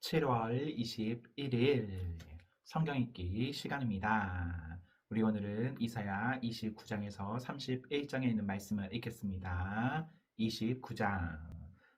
7월 21일 성경 읽기 시간입니다. 우리 오늘은 이사야 29장에서 31장에 있는 말씀을 읽겠습니다. 29장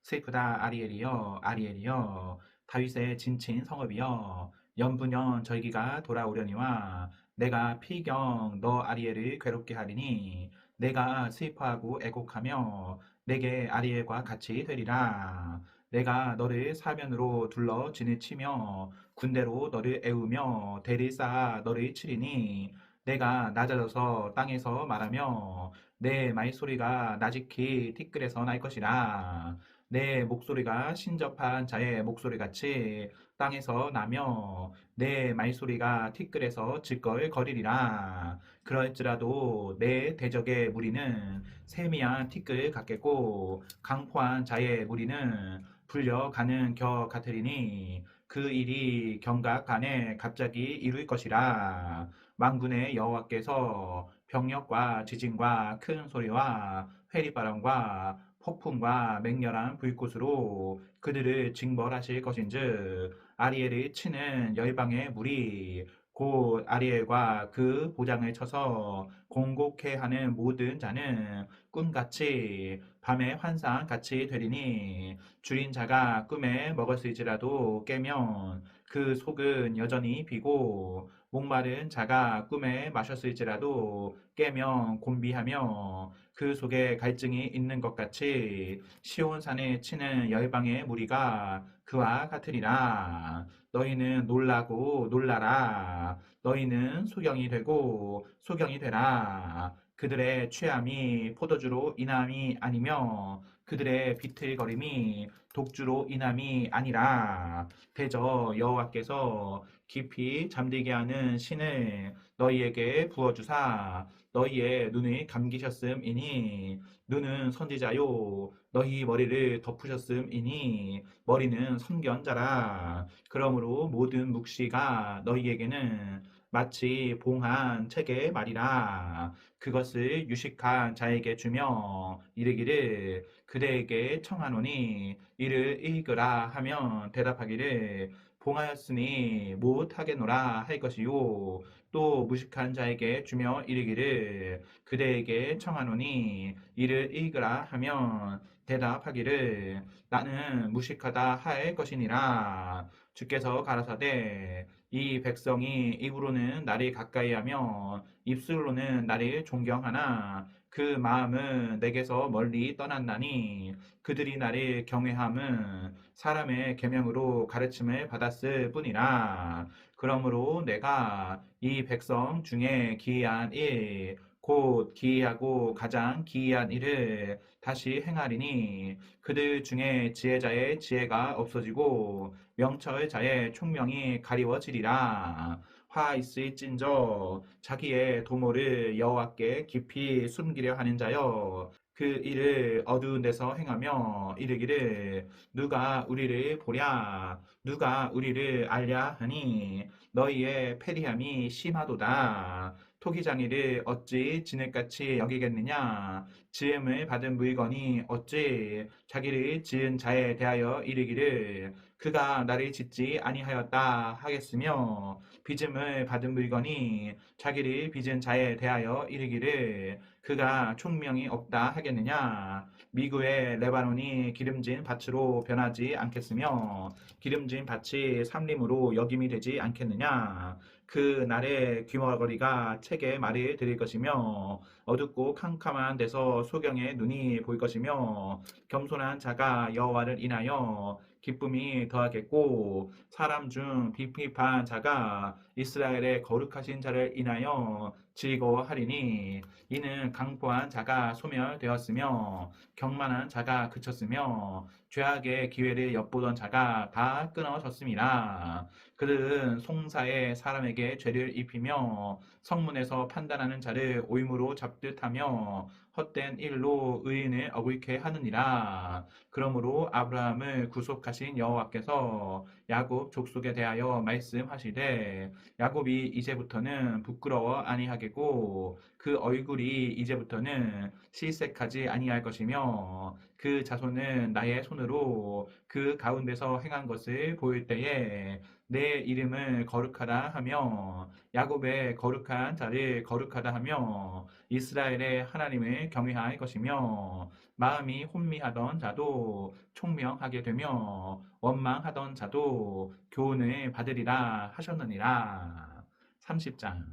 슬프다 아리엘이여 아리엘이여 다윗의 진친 성읍이여 연분연 절기가 돌아오려니와 내가 필경 너 아리엘을 괴롭게 하리니 내가 슬퍼하고 애곡하며 내게 아리엘과 같이 되리라 내가 너를 사면으로 둘러 진을 치며 군대로 너를 애우며 대를 쌓아 너를 치리니 내가 낮아져서 땅에서 말하며 내 말소리가 나직히 티끌에서 날 것이라. 내 목소리가 신접한 자의 목소리 같이 땅에서 나며 내 말소리가 티끌에서 질걸거리리라. 그럴지라도 내 대적의 무리는 세미한 티끌 같겠고 강포한 자의 무리는 불려가는 겨 같으리니 그 일이 경각 간에 갑자기 이룰 것이라. 만군의 여호와께서 병력과 지진과 큰 소리와 회리바람과 폭풍과 맹렬한 불꽃으로 그들을 징벌하실 것인즉 아리엘을 치는 열방의 무리 곧 아리엘과 그 보장을 쳐서 공곡해 하는 모든 자는 꿈같이 밤의 환상같이 되리니 줄인 자가 꿈에 먹었을지라도 깨면 그 속은 여전히 비고 목마른 자가 꿈에 마셨을지라도 깨면 곤비하며 그 속에 갈증이 있는 것 같이 시온산에 치는 열방의 무리가 그와 같으리라. 너희는 놀라고 놀라라. 너희는 소경이 되고 소경이 되라 그들의 취함이 포도주로 인함이 아니며 그들의 비틀거림이 독주로 인함이 아니라 대저 여호와께서 깊이 잠들게 하는 신을 너희에게 부어주사 너희의 눈을 감기셨음이니 눈은 선지자요 너희 머리를 덮으셨음이니 머리는 선견자라. 그러므로 모든 묵시가 너희에게는 마치 봉한 책의 말이라. 그것을 유식한 자에게 주며 이르기를 그대에게 청하노니 이를 읽으라 하면 대답하기를 봉하였으니 못하겠노라 할 것이요. 또 무식한 자에게 주며 이르기를 그대에게 청하노니 이를 읽으라 하면 대답하기를 나는 무식하다 할 것이니라. 주께서 가라사대 이 백성이 입으로는 나를 가까이하며 입술로는 나를 존경하나 그 마음은 내게서 멀리 떠났나니 그들이 나를 경외함은 사람의 계명으로 가르침을 받았을 뿐이라. 그러므로 내가 이 백성 중에 기이한 일 곧 기이하고 가장 기이한 일을 다시 행하리니 그들 중에 지혜자의 지혜가 없어지고 명철자의 총명이 가리워지리라. 화 있을진저 자기의 도모를 여호와께 깊이 숨기려 하는 자여 그 일을 어두운 데서 행하며 이르기를 누가 우리를 보랴? 누가 우리를 알랴 하니 너희의 패리함이 심하도다 토기장이를 어찌 진흙같이 여기겠느냐? 지음을 받은 물건이 어찌 자기를 지은 자에 대하여 이르기를 그가 나를 짓지 아니하였다 하겠으며 빚음을 받은 물건이 자기를 빚은 자에 대하여 이르기를 그가 총명이 없다 하겠느냐? 미구의 레바논이 기름진 밭으로 변하지 않겠으며 기름진 밭이 삼림으로 역임이 되지 않겠느냐 그 날에 귀머거리가 책에 말을 드릴 것이며 어둡고 캄캄한 데서 소경의 눈이 보일 것이며 겸손한 자가 여호와를 인하여 기쁨이 더하겠고 사람 중 비핍한 자가 이스라엘의 거룩하신 자를 인하여 즐거워하리니 이는 강포한 자가 소멸되었으며 경만한 자가 그쳤으며 죄악의 기회를 엿보던 자가 다 끊어졌습니다. 그들은 송사의 사람에게 죄를 입히며 성문에서 판단하는 자를 오임으로 잡듯 하며 헛된 일로 의인을 어글게 하느니라. 그러므로 아브라함을 구속하신 여호와께서 야곱 족속에 대하여 말씀하시되 야곱이 이제부터는 부끄러워 아니하겠고 하겠고 그 얼굴이 이제부터는 실색하지 아니할 것이며 그 자손은 나의 손으로 그 가운데서 행한 것을 보일 때에 내 이름을 거룩하다 하며 야곱의 거룩한 자를 거룩하다 하며 이스라엘의 하나님을 경외할 것이며 마음이 혼미하던 자도 총명하게 되며 원망하던 자도 교훈을 받으리라 하셨느니라. 30장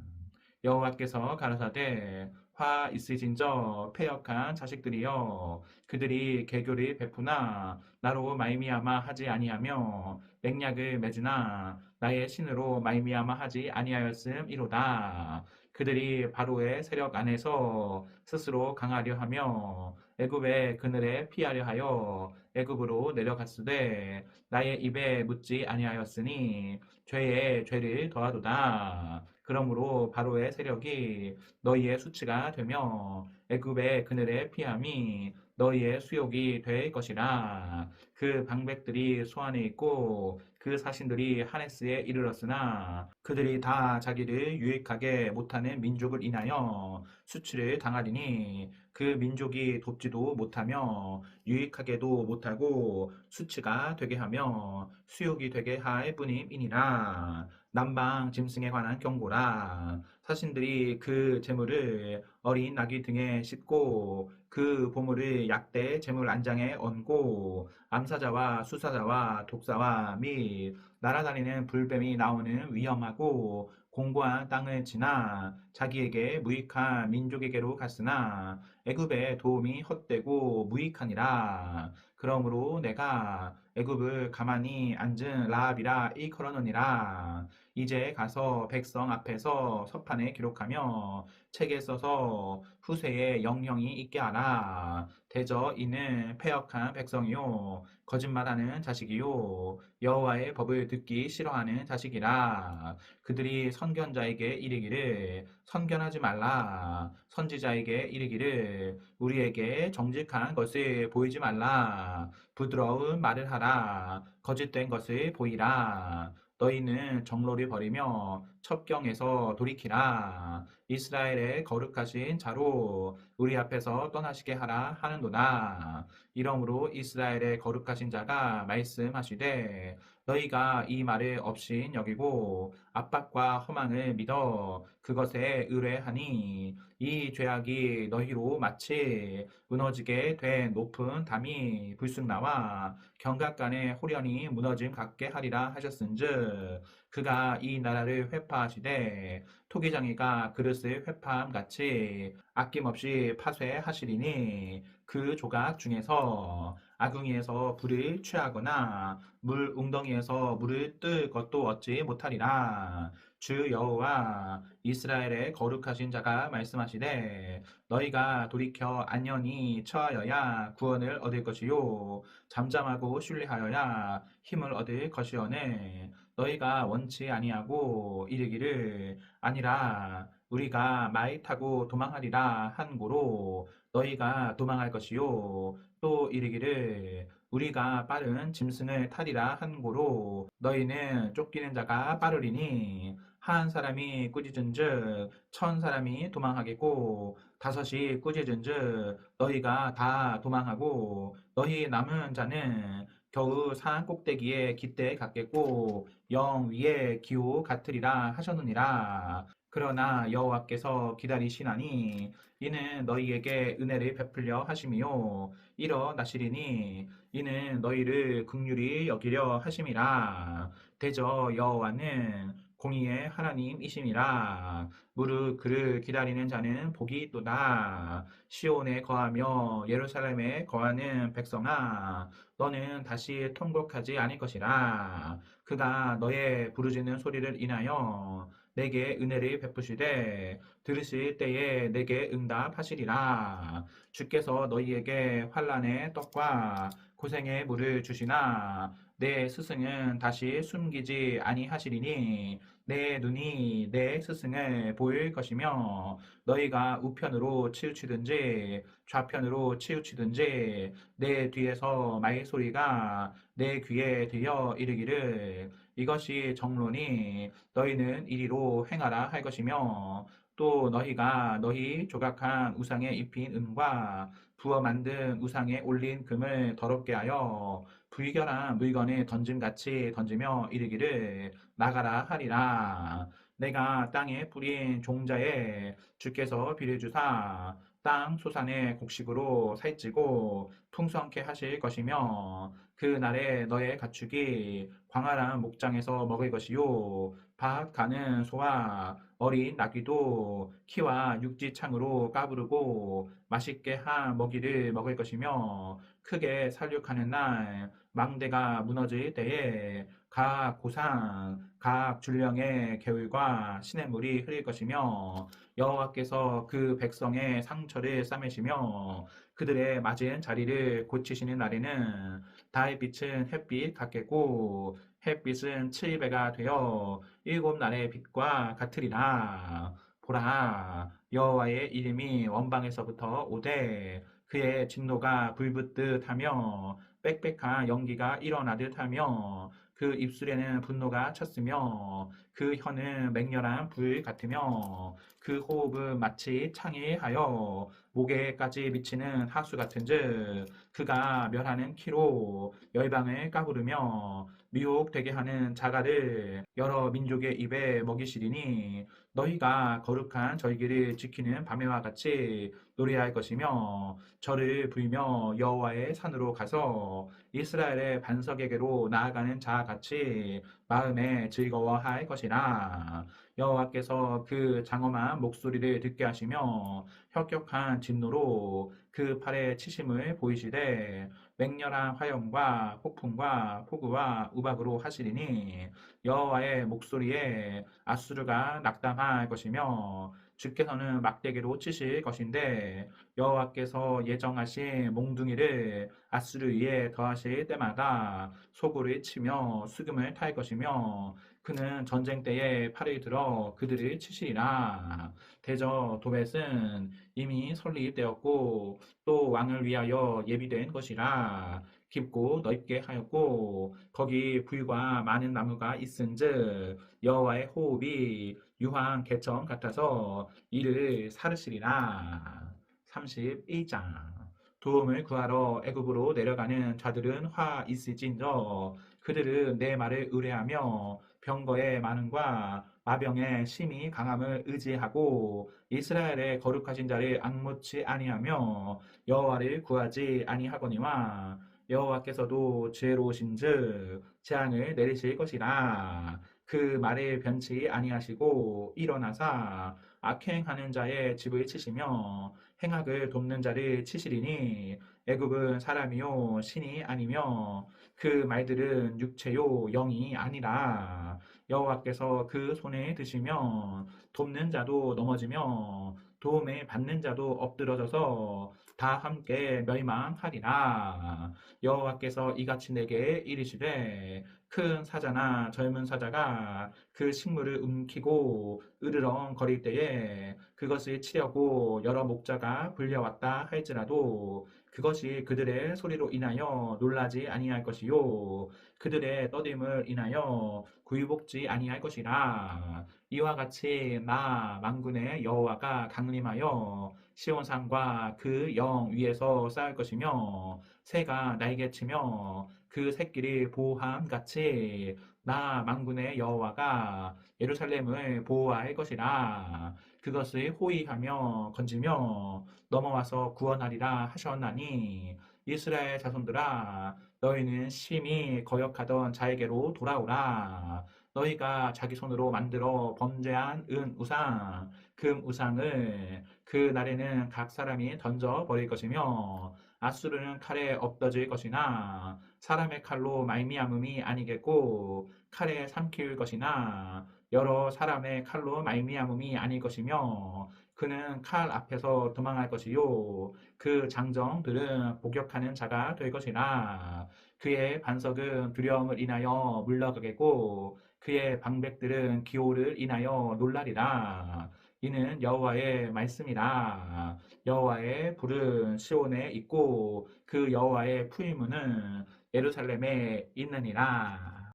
여호와께서 가라사대 화 있으신저 패역한 자식들이여 그들이 개교를 베푸나 나로 말미암아 하지 아니하며 맹약을 맺으나 나의 신으로 말미암아 하지 아니하였음이로다 그들이 바로의 세력 안에서 스스로 강하려 하며 애굽의 그늘에 피하려 하여 애굽으로 내려갔으되 나의 입에 묻지 아니하였으니 죄에 죄를 더하도다. 그러므로 바로의 세력이 너희의 수치가 되며 애굽의 그늘에 피함이 너희의 수욕이 될 것이라. 그 방백들이 소안에 있고 그 사신들이 하네스에 이르렀으나 그들이 다 자기를 유익하게 못하는 민족을 인하여 수치를 당하리니 그 민족이 돕지도 못하며 유익하게도 못하고 수치가 되게 하며 수욕이 되게 할 뿐임이니라 남방 짐승에 관한 경고라. 사신들이 그 재물을 어린 나귀 등에 싣고 그 보물을 약대 재물 안장에 얹고 암사자와 수사자와 독사와 및 날아다니는 불뱀이 나오는 위험하고 공고한 땅을 지나 자기에게 무익한 민족에게로 갔으나 애굽의 도움이 헛되고 무익하니라 그러므로 내가 애굽을 가만히 앉은 라합이라 일컬어느니라 이제 가서 백성 앞에서 서판에 기록하며 책에 써서 후세에 영영이 있게 하라. 대저 이는 패역한 백성이요 거짓말하는 자식이요 여호와의 법을 듣기 싫어하는 자식이라. 그들이 선견자에게 이르기를 선견하지 말라. 선지자에게 이르기를 우리에게 정직한 것을 보이지 말 라. 부드러운 말을 하라. 거짓된 것을 보이라. 너희는 정로를 버리며 첩경에서 돌이키라. 이스라엘의 거룩하신 자로 우리 앞에서 떠나시게 하라 하는도다. 이러므로 이스라엘의 거룩하신 자가 말씀하시되 너희가 이 말을 없인 여기고 압박과 허망을 믿어 그것에 의뢰하니 이 죄악이 너희로 마치 무너지게 된 높은 담이 불쑥 나와 경각간에 호련히 무너짐 같게 하리라 하셨은즉 그가 이 나라를 회파하시되 토기장이가 그릇을 회파함 같이 아낌없이 파쇄하시리니 그 조각 중에서 아궁이에서 불을 취하거나 물 웅덩이에서 물을 뜰 것도 얻지 못하리라. 주 여호와 이스라엘의 거룩하신 자가 말씀하시되 너희가 돌이켜 안연히 처하여야 구원을 얻을 것이요. 잠잠하고 순리하여야 힘을 얻을 것이오네. 너희가 원치 아니하고 이르기를 아니라 우리가 말 타고 도망하리라 한 고로 너희가 도망할 것이요 또 이르기를 우리가 빠른 짐승을 타리라 한 고로 너희는 쫓기는 자가 빠르리니 한 사람이 꾸짖은즉 천 사람이 도망하겠고 다섯이 꾸짖은즉 너희가 다 도망하고 너희 남은 자는 겨우 산 꼭대기에 깃대 같겠고 영 위에 기호 같으리라 하셨느니라. 그러나 여호와께서 기다리시나니 이는 너희에게 은혜를 베풀려 하심이요. 일어나시리니 이는 너희를 극률이 여기려 하심이라. 대저 여호와는 공의의 하나님이심이라. 무릇 그를 기다리는 자는 복이 있도다 시온에 거하며 예루살렘에 거하는 백성아 너는 다시 통곡하지 않을 것이라. 그가 너의 부르짖는 소리를 인하여 내게 은혜를 베푸시되 들으실 때에 내게 응답하시리라. 주께서 너희에게 환란의 떡과 고생의 물을 주시나 내 스승은 다시 숨기지 아니하시리니 내 눈이 내 스승을 보일 것이며 너희가 우편으로 치우치든지 좌편으로 치우치든지 내 뒤에서 말소리가 내 귀에 들려 이르기를 이것이 정론이 너희는 이리로 행하라 할 것이며 또 너희가 너희 조각한 우상에 입힌 은과 부어 만든 우상에 올린 금을 더럽게 하여 불결한 물건에 던짐같이 던지며 이르기를 나가라 하리라. 내가 땅에 뿌린 종자에 주께서 비를 주사 땅 소산의 곡식으로 살찌고 풍성케 하실 것이며 그 날에 너의 가축이 광활한 목장에서 먹을 것이요. 밭 가는 소와 어린 나귀도 키와 육지창으로 까부르고 맛있게 한 먹이를 먹을 것이며 크게 살육하는 날 망대가 무너질 때에 각 고산 각 줄령의 개울과 시냇물이 흐를 것이며 여호와께서 그 백성의 상처를 싸매시며 그들의 맞은 자리를 고치시는 날에는 달의 빛은 햇빛 같겠고 햇빛은 칠배가 되어 일곱 날의 빛과 같으리라. 보라, 여호와의 이름이 원방에서부터 오되 그의 진노가 불붙듯 하며 빽빽한 연기가 일어나듯 하며 그 입술에는 분노가 찼으며 그 혀는 맹렬한 불 같으며 그 호흡은 마치 창에 하여 목에까지 미치는 하수 같은즉 그가 멸하는 키로 열방을 까부르며 미혹되게 하는 자가를 여러 민족의 입에 먹이시리니 너희가 거룩한 절기를 지키는 밤에와 같이 노래할 것이며 저를 부이며 여호와의 산으로 가서 이스라엘의 반석에게로 나아가는 자 같이 마음에 즐거워할 것이라 여호와께서 그 장엄한 목소리를 듣게 하시며 혁혁한 진노로 그 팔에 치심을 보이시되 맹렬한 화염과 폭풍과 폭우와 우박으로 하시리니 여호와의 목소리에 아수르가 낙담할 것이며 주께서는 막대기로 치실 것인데 여호와께서 예정하신 몽둥이를 아수르 위에 더하실 때마다 소굴을 치며 수금을 탈 것이며 그는 전쟁 때에 팔을 들어 그들을 치시리라. 대저 도벳은 이미 설립되었고 또 왕을 위하여 예비된 것이라. 깊고 넓게 하였고 거기 불과 많은 나무가 있은즉 여호와의 호흡이 유황 개천 같아서 이를 사르시리라. 31장 도움을 구하러 애굽으로 내려가는 자들은 화 있을진저 그들은 내 말을 의뢰하며 병거의 많음과 마병의 심히 강함을 의지하고 이스라엘의 거룩하신 자를 악무치 아니하며 여호와를 구하지 아니하거니와 여호와께서도 지혜로우신즉 재앙을 내리실 것이라. 그 말에 변치 아니하시고 일어나사 악행하는 자의 집을 치시며 행악을 돕는 자를 치시리니 애굽은 사람이요 신이 아니며 그 말들은 육체요 영이 아니라 여호와께서 그 손에 드시면 돕는 자도 넘어지며 도움을 받는 자도 엎드러져서 다 함께 멸망하리라. 여호와께서 이같이 내게 이르시되 큰 사자나 젊은 사자가 그 식물을 움키고 으르렁거릴 때에 그것을 치려고 여러 목자가 불려왔다 할지라도 그것이 그들의 소리로 인하여 놀라지 아니할 것이요 그들의 떠듦을 인하여 굴복지 아니할 것이라 이와 같이 나 만군의 여호와가 강림하여 시온산과 그 영 위에서 쌓을 것이며 새가 날개 치며 그 새끼리 보호함 같이 나 만군의 여호와가 예루살렘을 보호할 것이라. 그것을 호위하며 건지며 넘어와서 구원하리라 하셨나니 이스라엘 자손들아 너희는 심히 거역하던 자에게로 돌아오라 너희가 자기 손으로 만들어 범죄한 은 우상 금 우상을 그 날에는 각 사람이 던져 버릴 것이며 아수르는 칼에 엎어질 것이나 사람의 칼로 말미암음이 아니겠고 칼에 삼킬 것이나 여러 사람의 칼로 말미암음이 아닐 것이며 그는 칼 앞에서 도망할 것이요 그 장정들은 복역하는 자가 될 것이라 그의 반석은 두려움을 인하여 물러가겠고 그의 방백들은 기호를 인하여 놀라리라 이는 여호와의 말씀이라 여호와의 불은 시온에 있고 그 여호와의 풀무는 예루살렘에 있느니라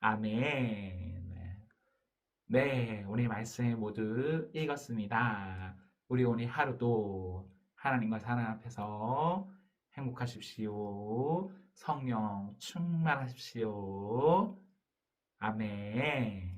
아멘 네, 오늘 말씀 모두 읽었습니다. 우리 오늘 하루도 하나님과 사랑 앞에서 행복하십시오. 성령 충만하십시오. 아멘.